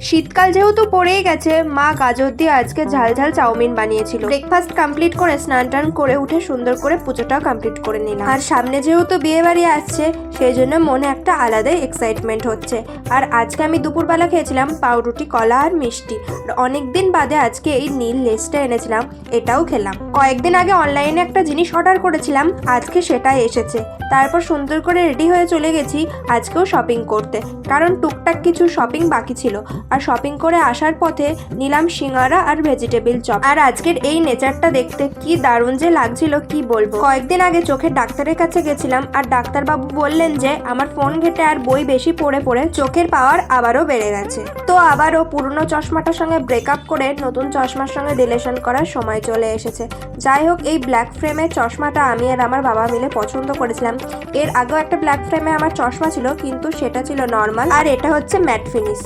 শীতকাল যেহেতু পড়েই গেছে, মা গাজর দিয়ে আজকে ঝাল ঝাল চাউমিন বানিয়েছিল। ব্রেকফাস্ট কমপ্লিট করে স্নান টান করে উঠে সুন্দর করে পুজোটাও কমপ্লিট করে নিলাম। আর সামনে যেহেতু বিয়ে বাড়ি আসছে, সেই জন্য মনে একটা আলাদাই এক্সাইটমেন্ট হচ্ছে। আর আজকে আমি দুপুরবেলা খেয়েছিলাম পাউরুটি, কলা আর মিষ্টি। অনেক দিন বাদে আজকে এই নীল লেসটা এনেছিলাম, এটাও খেলাম। কয়েকদিন আগে অনলাইনে একটা জিনিস অর্ডার করেছিলাম, আজকে সেটাই এসেছে। তারপর সুন্দর করে রেডি হয়ে চলে গেছি, আজকেও শপিং করতে। কারণ টুকটাক কিছু শপিং বাকি ছিল। আর শপিং করে আসার পথে নিলাম সিঙ্গারা আর ভেজিটেবিল চপ আর আজকের এই নেচারটা দেখতে কি দারুণ যে লাগছিল, কি বলব? কয়েকদিন আগে চোখের ডাক্তারের কাছে গেছিলাম আর ডাক্তারবাবু বললেন যে, আমার ফোন ঘেটে আর বই বেশি পড়ে পড়ে চোখের পাওয়ার আবারও বেড়ে গেছে। তো আবারও পুরনো চশমাটার সঙ্গে ব্রেকআপ করে নতুন চশমার সঙ্গে রিলেশন করার সময় চলে এসেছে। যাই হোক, এই ব্ল্যাক ফ্রেমের চশমাটা আমি আর আমার বাবা মিলে পছন্দ করেছিলাম। এর আগেও একটা ব্ল্যাক ফ্রেমে আমার চশমা ছিল, কিন্তু সেটা ছিল নর্মাল আর এটা হচ্ছে ম্যাট ফিনিশ